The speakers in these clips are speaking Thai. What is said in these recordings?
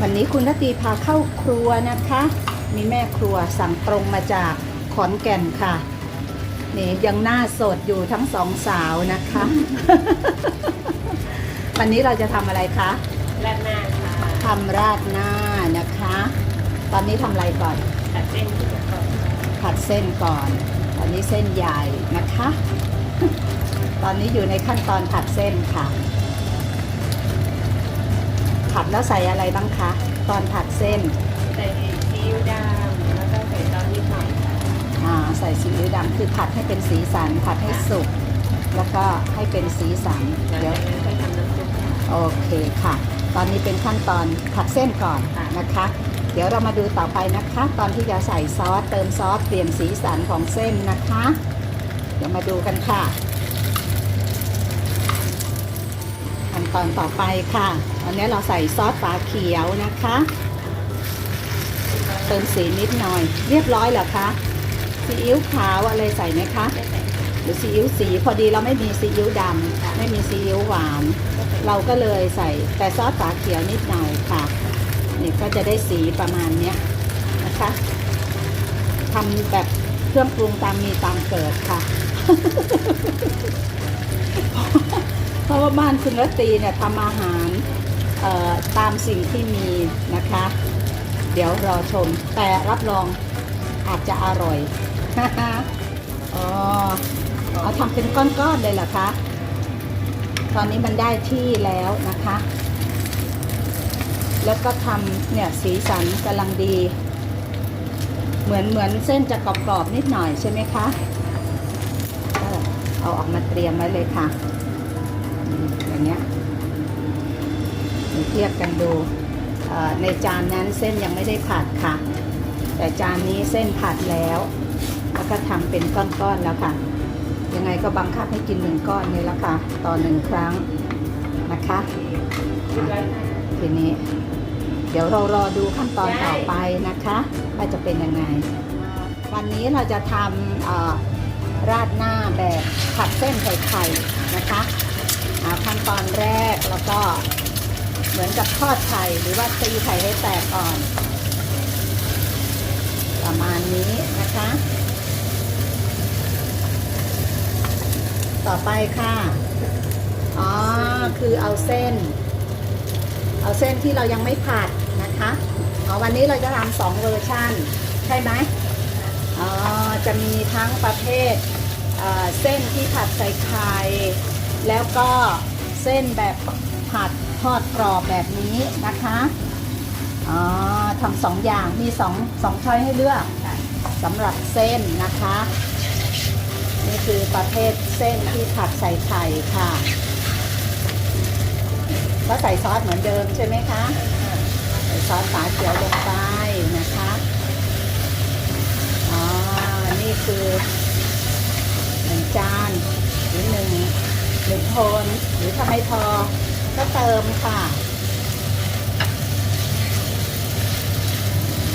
วันนี้คุณรตีพาเข้าครัวนะคะ มีแม่ครัวสั่งตรงมาจากขอนแก่นค่ะ นี่ยังหน้าสดอยู่ทั้งสองสาวนะคะ วันนี้เราจะทำอะไรคะราดหน้าค่ะทำราดหน้านะคะ ตอนนี้ทำอะไรก่อนตัดเส้นที่จะก่อนผัดเส้นก่อน ตอนนี้เส้นใหญ่นะคะ ตอนนี้อยู่ในขั้นตอนผัดเส้นค่ะ ผัดแล้วใส่อะไรบ้างคะ ตอนผัดเส้น ใส่ซีอิ๊วดำแล้วก็ใส่ซอสนิดหน่อยค่ะอ่าใส่ซีอิ๊วดำคือผัดให้เป็นสีสัน ผัดให้สุก แล้วก็ให้เป็นสีสันหลังเดี๋ยวจากนั้นค่อยทำน้ำซุปค่ะ โอเคค่ะ ตอนนี้เป็นขั้นตอนผัดเส้นก่อนค่ะ นะคะ เดี๋ยวเรามาดูต่อไปนะคะ ตอนที่จะใส่ซอสเติมซอสเปลี่ยนสีสันของเส้นนะคะ เดี๋ยวมาดูกันค่ะ ตอนต่อไปค่ะตอนนี้เราใส่ซอสฝาเขียวนะคะ เติมสีนิดหน่อย เรียบร้อยเหรอคะซีอิ๊วขาวอะไรใส่ไหมคะหรือซีอิ๊วสีพอดีเราไม่มีซีอิ๊วดำไม่มีซีอิ๊วหวาน เราก็เลยใส่แต่ซอสฝาเขียวนิดหน่อยค่ะนี่ก็จะได้สีประมาณนี้นะคะทำแบบเครื่องปรุงตามมีตามเกิดค่ะ ว่าบ้านคุณรตีเนี่ยทำอาหารตามสิ่งที่มีนะคะ เดี๋ยวรอชม แต่รับรองอาจจะอร่อยอ๋อเอาทำเป็นก้อนๆเลยเหรอคะ ตอนนี้มันได้ที่แล้วนะคะ แล้วก็ทำเนี่ยสีสันกำลังดี เหมือนเหมือนเส้นจะกรอบๆนิดหน่อยใช่ไหมคะ เอาออกมาเตรียมไว้เลยค่ะ อย่างเงี้ยเทียบกันดูในจานนั้นเส้นยังไม่ได้ผัดค่ะ แต่จานนี้เส้นผัดแล้ว แล้วก็ทำเป็นก้อนๆแล้วค่ะ ยังไงก็บังคับให้กินหนึ่งก้อนเลยละค่ะ ต่อหนึ่งครั้งนะคะทีนี้เดี๋ยวเรารอดูขั้นตอนต่อไปนะคะว่าจะเป็นยังไง วันนี้เราจะทำราดหน้าแบบผัดเส้นไข่ไข่นะคะาขั้นตอนแรกแล้วก็เหมือนกับทอดไข่หรือว่าตีไข่ให้แตกก่อน ประมาณนี้นะคะ ต่อไปค่ะ อ๋อ คือเอาเส้น เอาเส้นที่เรายังไม่ผัดนะคะอ๋อวันนี้เราจะทำสองเวอร์ชันใช่ไหมอ๋อ จะมีทั้งประเภทเอ่อเส้นที่ผัดใส่ไข่ แล้วก็เส้นแบบผัดทอดกรอบแบบนี้นะคะอ๋อทำสองอย่างมีสองสองช้อยให้เลือกสำหรับเส้นนะคะ นี่คือประเภทเส้นที่ผัดใส่ไข่ค่ะก็ใส่ซอสเหมือนเดิมใช่ไหมคะใส่ซอสฝาเขียวลงไปนะคะอ๋อนี่คือหนึ่งจานหรือหนึ่ง หนึ่งคนหรือถ้าไม่พอ ก็เติมค่ะ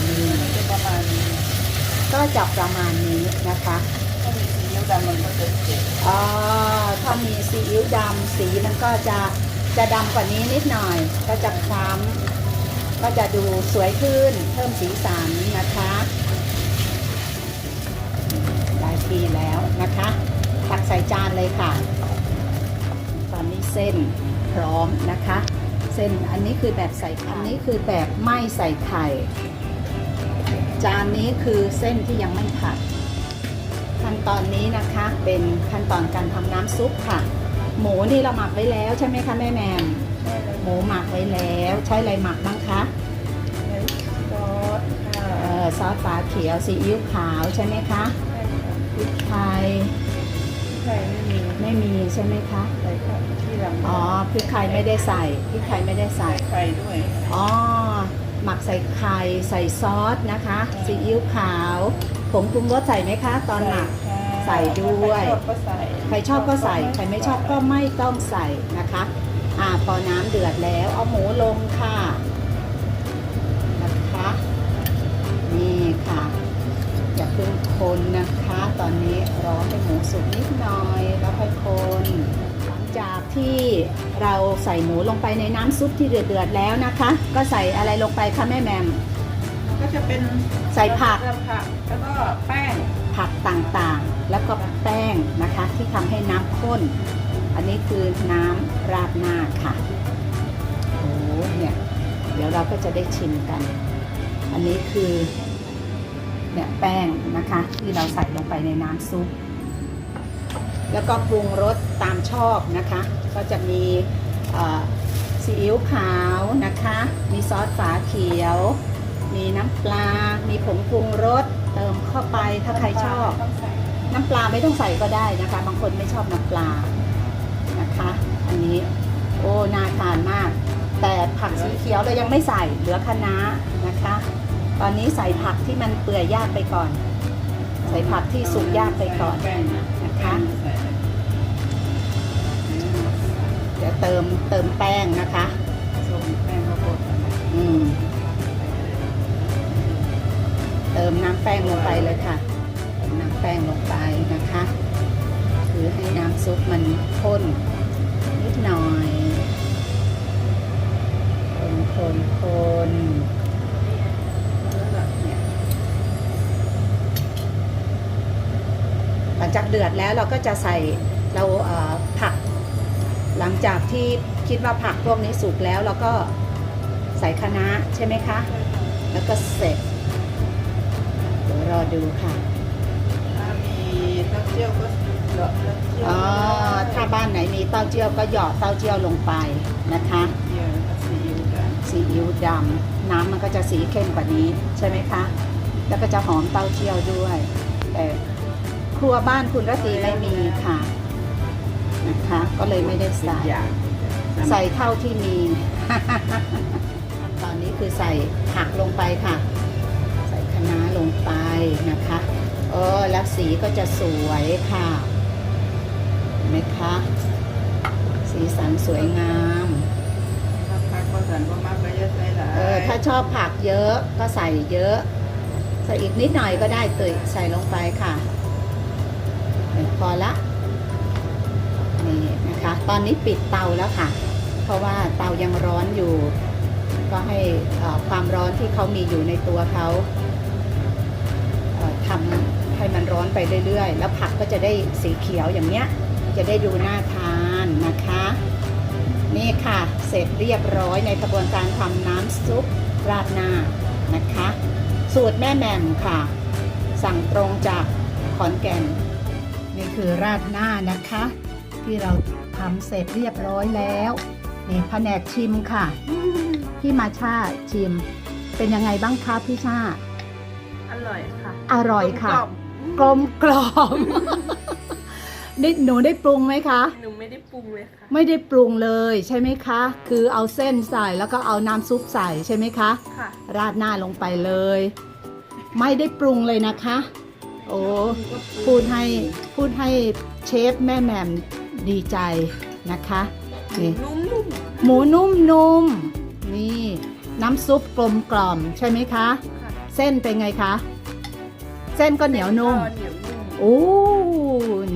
นี่จะประมาณนี้ก็จะประมาณนี้นะคะถ้ามีซีอิ๊วดำมันก็จะเจ็บอ๋อถ้ามีซีอิ๊วดำสีมันก็จะจะดำกว่านี้นิดหน่อย ก็จะคล้ำก็จะดูสวยขึ้น เพิ่มสีสันนะคะได้ทีแล้วนะคะ ตักใส่จานเลยค่ะตอนนี้ เส้นพร้อมนะคะ เส้นอันนี้คือแบบใส่ไข่อันนี้คือแบบไม่ใส่ไข่ จานนี้คือเส้นที่ยังไม่ผัด ขั้นตอนนี้นะคะเป็นขั้นตอนการทำน้ำซุปค่ะ หมูนี่เราหมักไว้แล้วใช่ไหมคะแม่แมมใช่เลยหมูหมักไว้แล้วใช้อะไรหมักบ้างคะใช้ซอสค่ะเอ่อซอสฝาเขียวซีอิ๊วขาวใช่ไหมคะใช่ค่ะพริกไทย ไข่ไม่มีไม่มีใช่ไหมคะ ใส่ค่ะที่หลังอ๋อพริกไทยไม่ได้ใส่พริกไทยไม่ได้ใส่ใส่ ไข่ด้วยอ๋อ หมักใส่ไข่ใส่ซอสนะคะซีอิ๊วขาวผงปรุงรสใส่ไหมคะ ตอนหมักค่ะใส่ด้วยใครชอบก็ใส่ใครชอบก็ใส่ ใครไม่ชอบก็ไม่ต้องใส่นะคะ อ่าพอน้ำเดือดแล้วเอาหมูลงค่ะ นะคะ นี่ค่ะ อย่าเพิ่งคนนะคะ ตอนนี้รอให้หมูสุกนิดหน่อยแล้วค่อยคนหลังจากที่เราใส่หมูลงไปในน้ำซุปที่เดือดๆแล้วนะคะ ก็ใส่อะไรลงไปคะแม่แมมก็จะเป็นใส่ผักผักแล้วก็แป้งผักต่างๆ แล้วก็แป้งนะคะ ที่ทำให้น้ำข้น อันนี้คือน้ำราดหน้าค่ะโอ้เนี่ยเดี๋ยวเราก็จะได้ชิมกัน อันนี้คือ เนี่ยแป้งนะคะ ที่เราใส่ลงไปในน้ำซุป แล้วก็ปรุงรสตามชอบนะคะ ก็จะมีซีอิ๊วขาวนะคะ มีซอสฝาเขียว มีน้ำปลา มีผงปรุงรสเติมเข้าไปถ้าใครชอบ น้ำปลาไม่ต้องใส่ก็ได้นะคะ บางคนไม่ชอบน้ำปลานะคะ อันนี้โอ้น่าทานมาก แต่ผักสีเขียวเรายังไม่ใส่เหลือคะน้านะคะ อนนี้ใส่ผักที่มันเปื่อยยากไปก่อน ใส่ผักที่สุกยากไปก่อนแป้งนะนะคะใส่เดี๋ยวเติมเติมแป้งนะคะส้มแป้งข้าวโพดนะอืมเติมน้ำแป้งลงไปเลยค่ะเติมน้ำแป้งลงไปนะคะ คือให้น้ำซุปมันข้นนิดหน่อยคนคนคนเนี่ยหลังจาก เดือดแล้วเราก็จะใส่เราเอ่อผัก หลังจากที่คิดว่าผักพวกนี้สุกแล้วเราก็ใส่คะน้าใช่ไหมคะ แล้วก็เสร็จเดี๋ยวรอดูค่ะถ้ามีเต้าเจี้ยวก็เหยาะเต้าเจี้ยวอ๋อถ้าบ้านไหนมีเต้าเจี้ยวก็หยอดเต้าเจี้ยวลงไปนะคะเจี้ยวแล้วก็ซีอิ๊วกันซีอิ๊วดำน้ำมันก็จะสีเข้มกว่านี้ใช่ไหมคะ แล้วก็จะหอมเต้าเจี้ยวด้วยแต่ค รัวบ้านคุณรตีไม่มีค่ะนะคะ ก็เลยไม่ได้ใส่อย่างใส่เท่าที่มี ตอนนี้คือใส่ผักลงไปค่ะ ใส่คะน้าลงไปนะคะเออแล้วสีก็จะสวยค่ะเห็นไหมคะสีสันสวยงามถ้าพักก็สันก็มากก็จะใส่หลายเออถ้าชอบผักเยอะก็ใส่เยอะ ใส่อีกนิดหน่อยก็ได้เตยใส่ลงไปค่ะเออ พอละนี่นะคะ ตอนนี้ปิดเตาแล้วค่ะ เพราะว่าเตายังร้อนอยู่ ก็ให้ความร้อนที่เขามีอยู่ในตัวเขาทำให้มันร้อนไปเรื่อยๆ แล้วผักก็จะได้สีเขียวอย่างเนี้ย จะได้ดูน่าทานนะคะ นี่ค่ะ เสร็จเรียบร้อยในกระบวนการทำน้ำซุปราดหน้านะคะ สูตรแม่แหม่มค่ะ สั่งตรงจากขอนแก่น นี่คือราดหน้านะคะ ที่เราทำเสร็จเรียบร้อยแล้วนี่แผนกชิมค่ะพี่มาชาชิม เป็นยังไงบ้างคะพี่ชาอร่อยค่ะ อร่อยค่ะ กลมกลมกล่อมนี่หนูได้ปรุงไหมคะๆหนูไม่ได้ปรุงเลยค่ะ ไม่ได้ปรุงเลยใช่ไหมคะ คือเอาเส้นใส่แล้วก็เอาน้ำซุปใส่ใช่ไหมคะ ค่ะ ราดหน้าลงไปเลย ไม่ได้ปรุงเลยนะคะ โอ้พูดให้พูดให้เชฟแม่แหม่มดีใจนะคะนี่นุ่มหมูนุ่มๆนี่น้ำซุปกลมกล่อมใช่ไหมคะๆค่ะเส้นเป็นไงคะ เส้นก็เหนียวนุ่มก็เหนียวนุ่มโอ้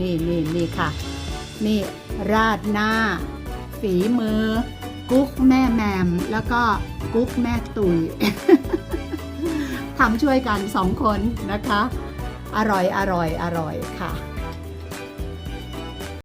นี่นี่นี่ค่ะ นี่ราดหน้า ฝีมือ กุ๊กแม่แหมม แล้วก็กุ๊กแม่ตุยทำช่วยกันสองคนนะคะ อร่อยอร่อยอร่อยค่ะ